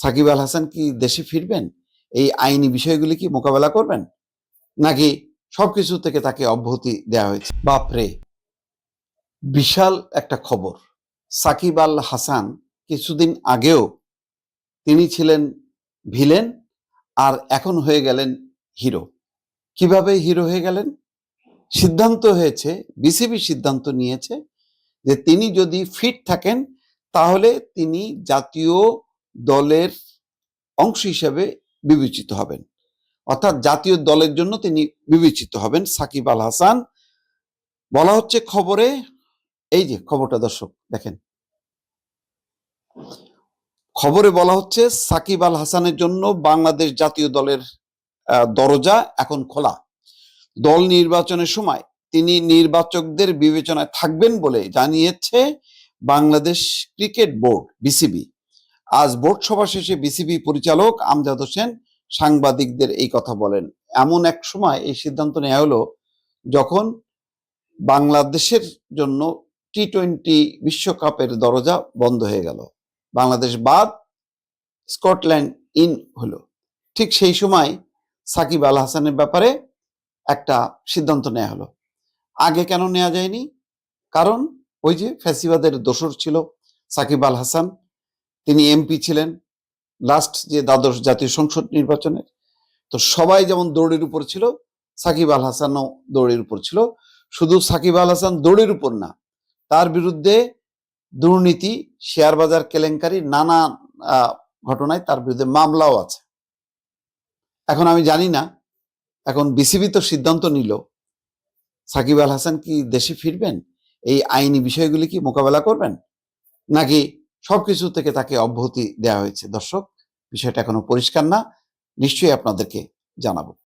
সাকিব আল হাসান কি দেশে ফিরবেন? এই আইনি বিষয়গুলি কি মোকাবেলা করবেন? নাকি সবকিছু থেকে তাকে অব্যাহতি দেওয়া হয়েছে? বাপরে, বিশাল একটা খবর। সাকিব আল হাসান কিছুদিন আগেও তিনি ছিলেন ভিলেন আর এখন হয়ে গেলেন হিরো। কীভাবে হিরো হয়ে গেলেন? সিদ্ধান্ত হয়েছে, বিসিবি সিদ্ধান্ত নিয়েছে যে তিনি যদি ফিট থাকেন, তাহলে তিনি জাতীয় দলের অংশ হিসেবে বিবেচিত হবেন। অর্থাৎ জাতীয় দলের জন্য তিনি বিবেচিত হবেন সাকিব আল হাসান। বলা হচ্ছে খবরে, এই যে খবরটা দর্শক, দেখেন। খবরে বলা হচ্ছে সাকিব আল হাসানের জন্য বাংলাদেশ জাতীয় দলের দরজা এখন খোলা। দল নির্বাচনের সময় তিনি নির্বাচকদের বিবেচনায় থাকবেন বলে জানিয়েছে বাংলাদেশ ক্রিকেট বোর্ড, বিসিবি। আজ বোর্ড সভা শেষে বিসিবি পরিচালক আমজাদ হোসেন সাংবাদিকদের এই কথা বলেন। এমন এক সময় এই সিদ্ধান্ত নেওয়া হলো যখন বাংলাদেশের জন্য টি টোয়েন্টি বিশ্বকাপের দরজা বন্ধ হয়ে গেল। বাংলাদেশ বাদ, স্কটল্যান্ড ইন হলো। ঠিক সেই সময় সাকিব আল হাসানের ব্যাপারে একটা সিদ্ধান্ত নেওয়া হলো। আগে কেন নেওয়া যায়নি? কারণ ওই যে ফ্যাসিবাদের দোসর ছিল সাকিব আল হাসান তিনি এমপি ছিলেন লাস্ট যে দ্বাদশ জাতীয় সংসদ নির্বাচনের। তো সবাই যেমন দৌড়ের উপর ছিল, সাকিব আল হাসানও দৌড়ের উপর ছিল। শুধু সাকিব আল হাসান দৌড়ের উপর না, তার বিরুদ্ধে দুর্নীতি, শেয়ার বাজার কেলেঙ্কারি, নানা ঘটনায় তার বিরুদ্ধে মামলাও আছে। এখন আমি জানি না, এখন বিসিবি তো সিদ্ধান্ত নিল, সাকিব আল হাসান কি দেশে ফিরবেন? এই আইনি বিষয়গুলি কি মোকাবেলা করবেন? নাকি সবকিছু থেকে তাকে অব্যাহতি দেওয়া হয়েছে। দর্শক বিষয়টা এখনও পরিষ্কার না। নিশ্চয়ই আপনাদেরকে জানাব।